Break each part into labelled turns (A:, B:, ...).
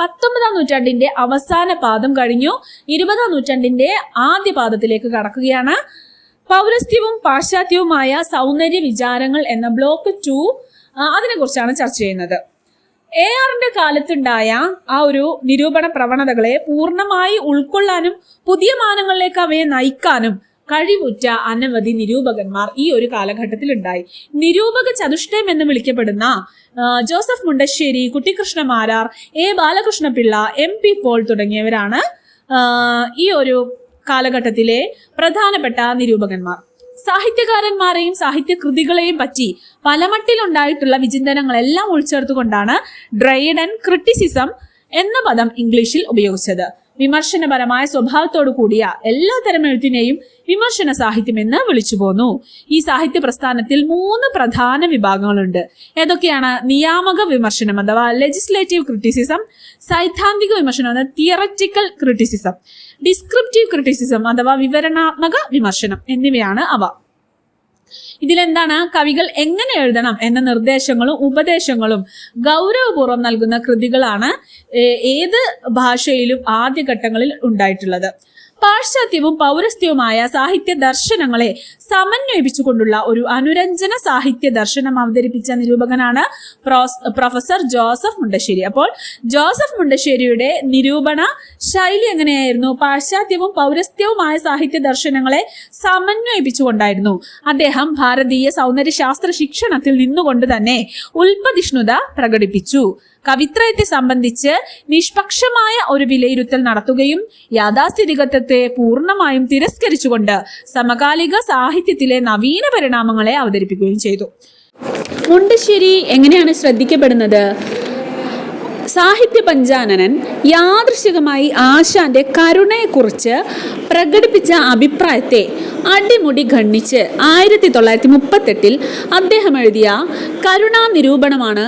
A: പത്തൊമ്പതാം നൂറ്റാണ്ടിന്റെ അവസാന പാദം കഴിഞ്ഞു. ഇരുപതാം നൂറ്റാണ്ടിന്റെ ആദ്യ പാദത്തിലേക്ക് കടക്കുകയാണ്. പൗരസ്ത്യവും പാശ്ചാത്യവുമായ സൗന്ദര്യ വിചാരങ്ങൾ എന്ന ബ്ലോക്ക് ടു അതിനെ കുറിച്ചാണ് ചർച്ച ചെയ്യുന്നത്. എ ആറിന്റെ കാലത്തുണ്ടായ ആ ഒരു നിരൂപണ പ്രവണതകളെ പൂർണമായി ഉൾക്കൊള്ളാനും പുതിയ മാനങ്ങളിലേക്ക് അവയെ നയിക്കാനും കഴിവുറ്റ അനവധി നിരൂപകന്മാർ ഈ ഒരു കാലഘട്ടത്തിൽ ഉണ്ടായി നിരൂപക ചതുഷ്ടയം എന്ന് വിളിക്കപ്പെടുന്ന Joseph Mundassery Kuttikrishna Marar A. Balakrishnapillai M. P. Paul തുടങ്ങിയവരാണ് ഈ ഒരു കാലഘട്ടത്തിലെ പ്രധാനപ്പെട്ട നിരൂപകന്മാർ. സാഹിത്യകാരന്മാരെയും സാഹിത്യ കൃതികളെയും പറ്റി പലമട്ടിലുണ്ടായിട്ടുള്ള വിചിന്തനങ്ങളെല്ലാം ഉൾച്ചേർത്തുകൊണ്ടാണ് ഡ്രൈഡ് ആൻഡ് ക്രിട്ടിസിസം എന്ന പദം ഇംഗ്ലീഷിൽ ഉപയോഗിച്ചത്. വിമർശനപരമായ സ്വഭാവത്തോടു കൂടിയ എല്ലാ തരം എഴുത്തിനെയും വിമർശന സാഹിത്യം എന്ന് വിളിച്ചു പോന്നു. ഈ സാഹിത്യ പ്രസ്ഥാനത്തിൽ മൂന്ന് പ്രധാന വിഭാഗങ്ങളുണ്ട്. ഏതൊക്കെയാണ്? നിയാമക വിമർശനം അഥവാ ലെജിസ്ലേറ്റീവ് ക്രിറ്റിസിസം സൈദ്ധാന്തിക വിമർശനം അഥവാ തിയററ്റിക്കൽ ക്രിറ്റിസിസം ഡിസ്ക്രിപ്റ്റീവ് ക്രിറ്റിസിസം അഥവാ വിവരണാത്മക വിമർശനം എന്നിവയാണ് അവ. ഇതിലെന്താണ്? കവികൾ എങ്ങനെ എഴുതണം എന്ന നിർദ്ദേശങ്ങളും ഉപദേശങ്ങളും ഗൗരവപൂർവം നൽകുന്ന കൃതികളാണ് ഏത് ഭാഷയിലും ആദ്യഘട്ടങ്ങളിൽ ഉണ്ടായിട്ടുള്ളത്. പാശ്ചാത്യവും പൗരസ്ത്യവുമായ സാഹിത്യ ദർശനങ്ങളെ സമന്വയിപ്പിച്ചുകൊണ്ടുള്ള ഒരു അനുരഞ്ജന സാഹിത്യ ദർശനം അവതരിപ്പിച്ച നിരൂപകനാണ് പ്രൊഫസർ ജോസഫ് മുണ്ടശ്ശേരി. അപ്പോൾ ജോസഫ് മുണ്ടശ്ശേരിയുടെ നിരൂപണ ശൈലി എങ്ങനെയായിരുന്നു? പാശ്ചാത്യവും പൗരസ്ത്യവുമായ സാഹിത്യ ദർശനങ്ങളെ സമന്വയിപ്പിച്ചുകൊണ്ടായിരുന്നു അദ്ദേഹം ഭാരതീയ സൗന്ദര്യശാസ്ത്ര ശിക്ഷണത്തിൽ നിന്നുകൊണ്ട് തന്നെ ഉൽപ്പതിഷ്ണുത പ്രകടിപ്പിച്ചു. കവിത്രയത്തെ സംബന്ധിച്ച് നിഷ്പക്ഷമായ ഒരു വിലയിരുത്തൽ നടത്തുകയും യാഥാസ്ഥിതികത്വത്തെ പൂർണമായും തിരസ്കരിച്ചുകൊണ്ട് സമകാലിക സാഹിത്യത്തിലെ നവീന പരിണാമങ്ങളെ അവതരിപ്പിക്കുകയും ചെയ്തു. മുണ്ടശ്ശേരി എങ്ങനെയാണ് ശ്രദ്ധിക്കപ്പെടുന്നത്? സാഹിത്യ പഞ്ചാനനൻ യാദൃശികമായി ആശാന്റെ കരുണയെക്കുറിച്ച് പ്രകടിപ്പിച്ച അഭിപ്രായത്തെ അടിമുടി ഖണ്ഡിച്ച് ആയിരത്തി തൊള്ളായിരത്തി മുപ്പത്തെട്ടിൽ അദ്ദേഹം എഴുതിയ കരുണാനിരൂപണമാണ്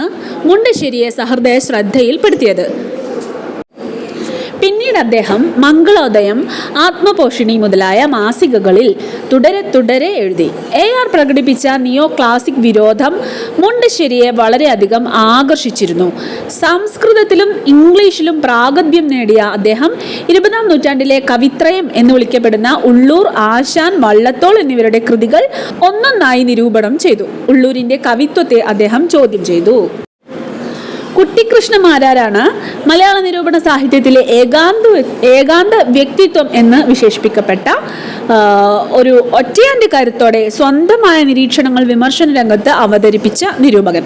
A: മുണ്ടശ്ശേരിയെ സഹൃദയ ശ്രദ്ധയിൽപ്പെടുത്തിയത്. പിന്നീട് അദ്ദേഹം മംഗളോദയം ആത്മപോഷിണി മുതലായ മാസികകളിൽ തുടരെ തുടരെ എഴുതി. എ ആർ പ്രകടിപ്പിച്ച നിയോ ക്ലാസിക് വിരോധം മുണ്ടശ്ശേരിയെ വളരെയധികം ആകർഷിച്ചിരുന്നു. സംസ്കൃതത്തിലും ഇംഗ്ലീഷിലും പ്രാഗദ്ഭ്യം നേടിയ അദ്ദേഹം ഇരുപതാം നൂറ്റാണ്ടിലെ കവിത്രയം എന്ന് വിളിക്കപ്പെടുന്ന ഉള്ളൂർ ആശാൻ വള്ളത്തോൾ എന്നിവരുടെ കൃതികൾ ഒന്നൊന്നായി നിരൂപണം ചെയ്തു. ഉള്ളൂരിന്റെ കവിത്വത്തെ അദ്ദേഹം ചോദ്യം ചെയ്തു. കുട്ടിക്കൃഷ്ണമാരാരാണ് മലയാള നിരൂപണ സാഹിത്യത്തിലെ ഏകാന്ത ഏകാന്ത വ്യക്തിത്വം എന്ന് വിശേഷിപ്പിക്കപ്പെട്ട ഒരു ഒറ്റയാന്റെ കരുത്തോടെ സ്വന്തമായ നിരീക്ഷണങ്ങൾ വിമർശന രംഗത്ത് അവതരിപ്പിച്ച നിരൂപകൻ.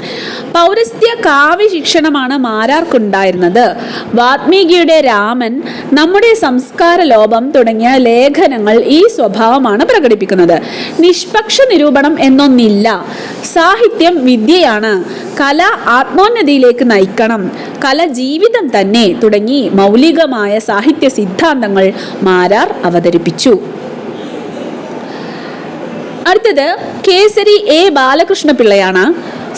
A: പൗരസ്ത്യ കാവ്യ ശിക്ഷണമാണ് മാരാർക്കുണ്ടായിരുന്നത്. വാത്മീകിയുടെ രാമൻ നമ്മുടെ സംസ്കാര ലോപം തുടങ്ങിയ ലേഖനങ്ങൾ ഈ സ്വഭാവമാണ് പ്രകടിപ്പിക്കുന്നത്. നിഷ്പക്ഷ നിരൂപണം എന്നൊന്നില്ല. സാഹിത്യം വിദ്യയാണ്. കല ആത്മോന്നതിയിലേക്ക് നയിക്കണം കല ജീവിതം തന്നെ തുടങ്ങി മൗലികമായ സാഹിത്യ സിദ്ധാന്തങ്ങൾ മാരാർ അവതരിപ്പിച്ചു. അടുത്തത് കേസരി എ ബാലകൃഷ്ണപിള്ളയാണ്.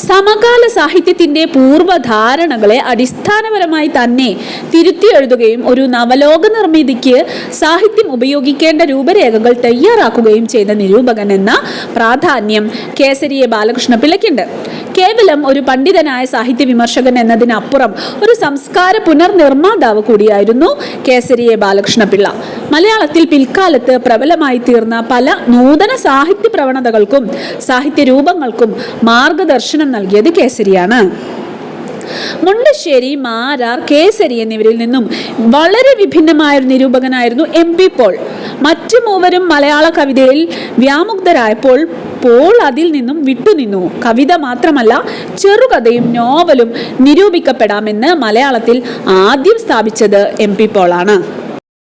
A: സമകാല സാഹിത്യത്തിന്റെ പൂർവധാരണകളെ അടിസ്ഥാനപരമായി തന്നെ തിരുത്തി എഴുതുകയും ഒരു നവലോക നിർമ്മിതിക്ക് സാഹിത്യം ഉപയോഗിക്കേണ്ട രൂപരേഖകൾ തയ്യാറാക്കുകയും ചെയ്ത നിരൂപകൻ എന്ന പ്രാധാന്യം കേസരിയെ ബാലകൃഷ്ണ പിള്ളയ്ക്കുണ്ട് കേവലം ഒരു പണ്ഡിതനായ സാഹിത്യ വിമർശകൻ എന്നതിനപ്പുറം ഒരു സംസ്കാര പുനർനിർമ്മാതാവ് കൂടിയായിരുന്നു കേസരിയെ ബാലകൃഷ്ണ ബാലകൃഷ്ണപിള്ള മലയാളത്തിൽ പിൽക്കാലത്ത് പ്രബലമായി തീർന്ന പല നൂതന സാഹിത്യ പ്രവണതകൾക്കും സാഹിത്യ രൂപങ്ങൾക്കും മാർഗദർശനം നൽകിയത് കേസരിയാണ്. മുണ്ടശ്ശേരി മാരാർ കേസരി എന്നിവരിൽ നിന്നും വളരെ വിഭിന്നമായ ഒരു നിരൂപകനായിരുന്നു എം പി പോൾ. മറ്റു മൂവരും മലയാള കവിതയിൽ വ്യാമുഗ്ധരായപ്പോൾ പോൾ അതിൽ നിന്നും വിട്ടുനിന്നു. കവിത മാത്രമല്ല ചെറുകഥയും നോവലും നിരൂപിക്കപ്പെടാമെന്ന് മലയാളത്തിൽ ആദ്യം സ്ഥാപിച്ചത് എം പി പോളാണ്.